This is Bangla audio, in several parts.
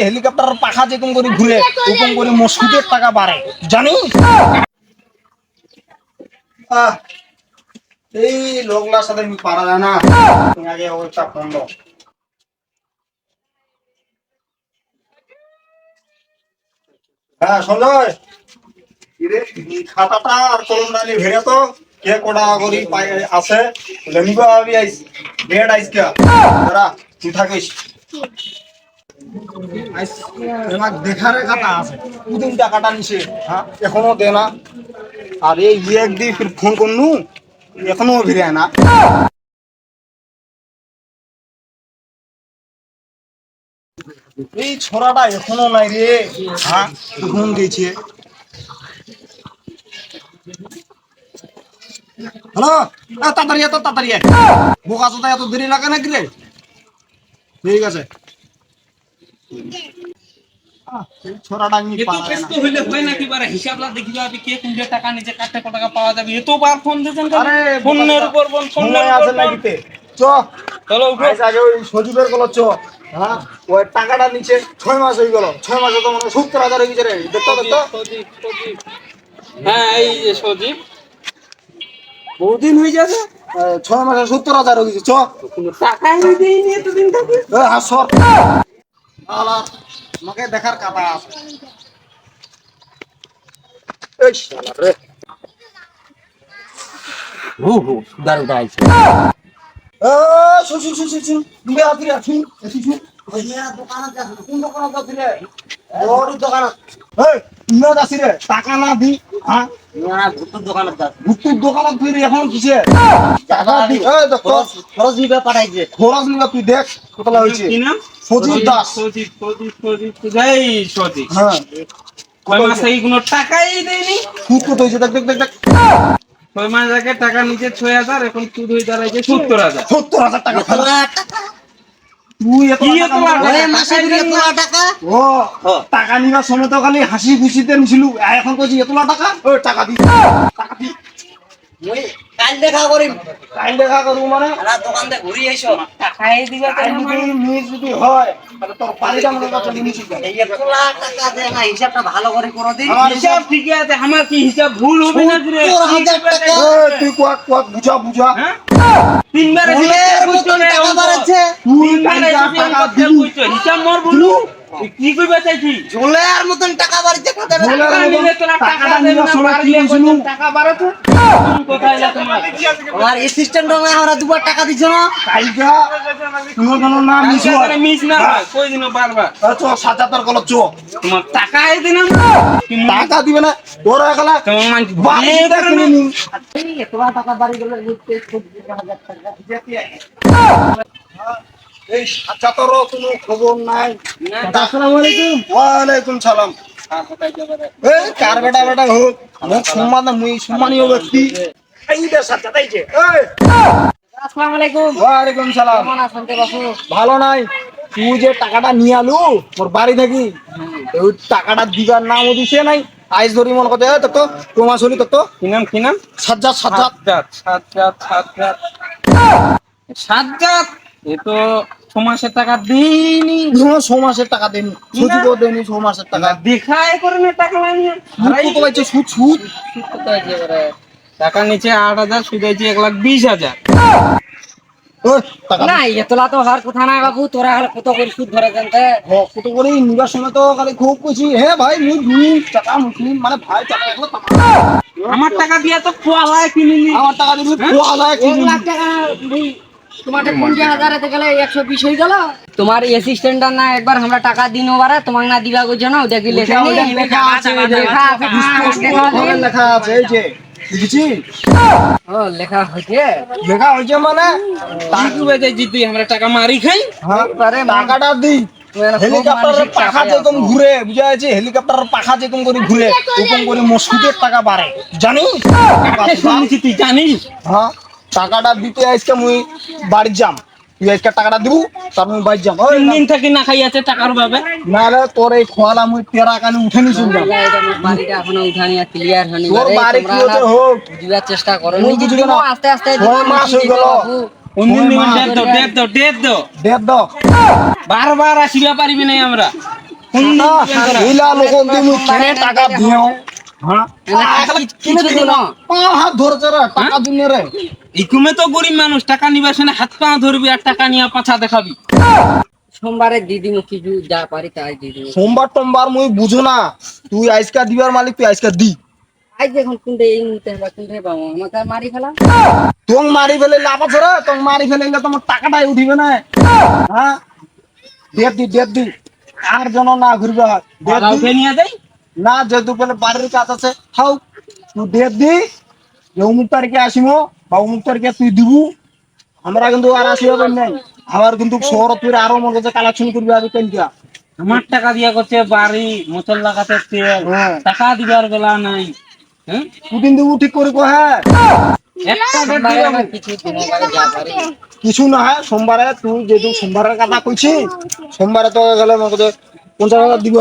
হেলিকপ্টার পাখা যেরকম করে ঘুরে ওরকম করে মসুদের টাকা বাড়ে এই লোকগুলার সাথে পারা যায় না তুমি আগে হ্যাঁ সঞ্জয় খাতাটা আর কলমটা নিয়ে ভেড়ে তো। কে কোটা করি আছে? লেনিবা আবি আইস ডেট আইস কে তুই থাকিস। আইস, এবার দেখারে খাতা আছে। দুদিন টাকাটা নিছে হ্যাঁ এখনও দে না। আর এই এক দিয়ে ফির ফোন করনু? এখনও ভিড়ে না। এই ছোড়াটা এখনও নাই রে। হ্যাঁ ঘুম গেছে হ্যালো? তাড়াতাড়ি এত তাড়াতাড়ি বোকা চোদা এত দেরি লাগে নাকি রে? ঠিক আছে। চ। সজীবের হ্যাঁ? ওই টাকাটা নিচে ছয় মাস হয়ে গেল। ছয় মাসে তো মানে সত্তর হাজার হয়ে গেছে রে। দেখতো দেখতো সজীব, সজীব। হ্যাঁ এই যে সজীব। বহুদিন হয়ে যাবে ছয় মাসে সত্তর হাজার হয়ে গেছে দেয়নি এতদিন থেকে? হাসর আমাকে দেখার কথা আছে। এই শালা রে। হু হু দোকানে কোন দোকানে যাচ্ছি রে? ওর দোকানে। এই তুমি যাচ্ছি রে টাকা না দি হ্যাঁ? টাকাই দেয়নি? সুদ কত হয়েছে? দেখ দেখ দেখ দেখ। ছয় মাস আগে টাকা নিচে ছয় হাজার এখন সুদ হয়ে দাঁড়াইছে সত্তর হাজার। সত্তর হাজার টাকা টাকা নিবার সময় তো খালি হাসি খুশিতে নিছিল এখন কইছি এতলা টাকা? ও টাকা দি। টাকা দি। কাল দেখা করিম। টাইম দেখা করব মানে? আলা ঘুরি আইছো টাকাই দিবে টাইম যদি হয় তাহলে তোর বাড়িটা মনে করছে নিমিছি এই তোলা টাকা দে না হিসাবটা ভালো করে করো দি। হিসাব? ঠিকই আছে আমার কি হিসাব ভুল হবে না রে। তুই কোয়াক কোয়াক বুঝা বুঝা। হ্যাঁ? তিনবার বুঝছ না। কি কইবে চাইছি? ঝোলের মতন টাকা বাড়িতে নিলে তোরা দেবে না, বাড়াতে তোমার? আমার অ্যাসিস্ট্যান্ট না আমরা দুবার টাকা দিছ না? কালকা কোনো কোনো নাম মিস হয়। মিস না কই বারবার? কল চ। তোমার কি টাকা দিবে না। তোমার বাড়ি টাকা বাড়ি গেলে? টাকা। এই সাজাতার কোনো খবর নাই। আসসালামু আলাইকুম ওয়ালাইকুম সালাম। এই কার বেটা বেটা হোক মোক সম্মান মুই সম্মানীয় ব্যক্তি। এই দে সাজাতাইছে এই। আসসালামু আলাইকুম ওয়ালাইকুম সালাম। কেমন আছেন কে ভালো নাই। তুই যে টাকাটা নিয়ে আলু মোর বাড়ি থাকি ওই টাকাটা দিবার নামও দিছে নাই। আইস ধরি মন কথা তো তো তোমার শরীর তো কি নাম কি নাম? সাজ্জাদ সাজ্জাদ। সাজ্জাদ সাজ্জাদ সাজ্জাদ। সাজ্জাদ? এ তো ছ মাসের টাকা দিইনি। তোমার ছ মাসের টাকা দেনি সুযোগও দেনি ছ মাসের টাকা। দেখাই করে না টাকা লাইনি সুদ কত পাইছে? সুদ সুদ। টাকা নিচে আট হাজার সুদ হয়েছে এক লাখ বিশ হাজার। না এতলা তো হার কথা না বাবু তোরা কত করে সুদ ধরে জানতে? কত করে? নিবার সময় তো খালি খুব কইছি। হে ভাই মুই মুই টাকা মুসলিম মানে ভাই টাকা টাকা। আমার টাকা দিয়ে তো খোয়ালায় কিনিনি। আমার টাকা দিবি খোয়া যায় কি এক লাখ টাকা এই তোমার পঞ্চাশ গেলে একশো বিশ হয়ে গেল। তোমার অ্যাসিস্ট্যান্ট না একবার আমরা টাকা দিন তোমাকে না দিবা দেখি লেখা লেখা আছে লেখা আছে লেখা আছে। ওখানে লেখা আছে। এই যে ও লেখা হয়েছে। লেখা হয়েছে মানে? টাকা বেজে জিতি আমরা টাকা মারি খাই? হ্যাঁ, টাকাটা দি হেলিকপ্টারের পাখা যেরকম ঘুরে বুঝা যাচ্ছে? হেলিকপ্টারের পাখা যেরকম করে ঘুরে ওরকম করে মসুদের টাকা বাড়ে। জানিস? জানিস? হ্যাঁ। টাকাটা দিতে আজকে মুই বাড়ি যাম। তুই আজকে টাকাটা দিবু তারপর যাম। ওই তিন দিন থেকে না খাই আছে টাকার ভাবে নাহলে তোর এই খোয়ালা মুই তেরা কানে উঠে নিছি আল্লাহ, বাড়িটা এখনও উঠানি আর ক্লিয়ার হয়নি তোর বাড়ি কি হতে হোক। দিবার চেষ্টা করো। মুই নিজে না। আস্তে আস্তে ছয় দিবো, মাস নিজে হয়ে দিবো, গেল। বাবু। কোন দিন ওই দিবেন ডেট দাও ডেট দাও ডেট দাও বারবার আসিবা পারিবি নাই আমরা। কোন দিন লোক টাকা দিও হ্যাঁ? ইকুমে তো গরিব মানুষ টাকা হাত পা ধরবি আর টাকা নিয়ে পাছা দেখাবি। সোমবারে দিদি কিছু যা পারি তাই দিদি সোমবার টোমবার মুই বুঝো না তুই আজকা দিবার মালিক তুই আজকা দি। আজ দেখুন কোনটা এই মুহূর্তে বা কোনটা পাবো। আমাকে মারি ফেলা? তোং মারি ফেলে লাভ আছে রে তোং মারি ফেলে গেলে তোমার টাকাটাই উঠিবে না। হ্যাঁ? দেব দি দেব দি। আর যেন না ঘুরবে দেব দি। নিয়ে যাই না যেহেতু বলে বাড়ির কাজ আছে হাও তুই দেব দি যে অমুক তারিখে আসিমো বা অমুক তারিখে তুই দিবু। আমরা কিন্তু আর আসি হবে নাই। আবার কিন্তু শহর তুই আরও মনে করছে কালেকশন করবি আর কেনকা আমার টাকা দিয়া করছে বাড়ি মোটর লাগাতে তেল হ্যাঁ। টাকা দিবার বেলা নাই হ্যাঁ? দুদিন দিবু ঠিক করে কো হ্যাঁ। কিছু না হয় সোমবারে তুই যেহেতু সোমবারের কথা কইছি সোমবারে তো গেলে মনে পঞ্চাশ হাজার দিব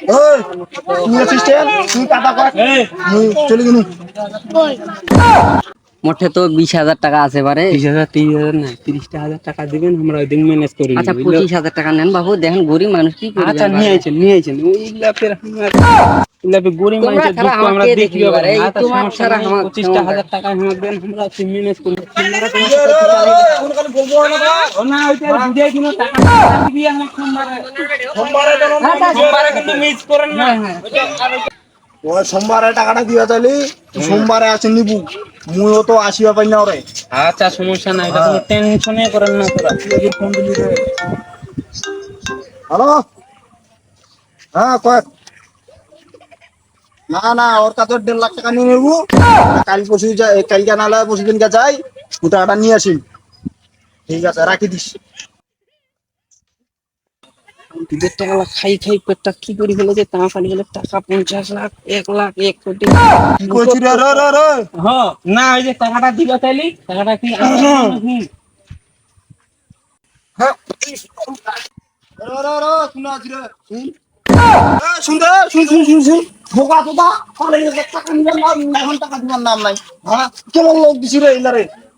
তুই অ্যাসিস্ট্যান্ট তুই কথা কয় চলে গেলু মোটে তো বিশ হাজার টাকা আছে পারে তিরিশ হাজার তিরিশ হাজার না তিরিশটা হাজার টাকা দিবেন আমরা ওই দিন ম্যানেজ করি আচ্ছা পঁচিশ হাজার টাকা নেন বাবু দেখেন গরিব মানুষ কি আচ্ছা নিয়ে আইছেন নিয়ে আইছেন ওই লাফের লাফে গরিব মানুষের দুঃখ আমরা দেখি এই আচ্ছা তোমার ছাড়া আমার- পঁচিশটা হাজার টাকা আমাকে দেন আমরা ম্যানেজ করি না ওইটা বুঝে কিনো টাকা দিবি আমার সোমবারে সোমবারে কিন্তু মিস করেন না। ওই সোমবারে টাকাটা দিয়া তুই সোমবারে আছে নিবু। মুইও তো আসিবা পাই না রে আচ্ছা সমস্যা নাই। এটা কোনো টেনশনে করেন না তোরা ফোন দিলি রে। হ্যালো? হ্যাঁ কয় না না ওর কাছে দেড় লাখ টাকা নিয়ে নেব। কাল যাই কালকে নাহলে পরশু দিনকে যাই টাকাটা নিয়ে আসি ঠিক আছে রাখি দিস। দুধের টাকা খাই খাই পেটটা কি করে ফেলেছে তা খালি গেলে টাকা পঞ্চাশ লাখ এক লাখ এক কোটি। হ্যাঁ না ওই যে টাকাটা দিবা চাইলি টাকাটা কি টাকা দিবার নাম নাই। হ্যাঁ? কেমন লোক দিছি রে।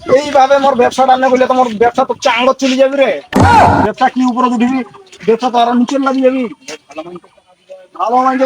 এইভাবে মোর ব্যবসাটা না করলে তোমার ব্যবসা তো চাঙ্গ চলে যাবি রে। ব্যবসা কি উপরে উঠিবি? ব্যবসা তো আরও নিচে লাগি যাবি ভালো মাইন্ড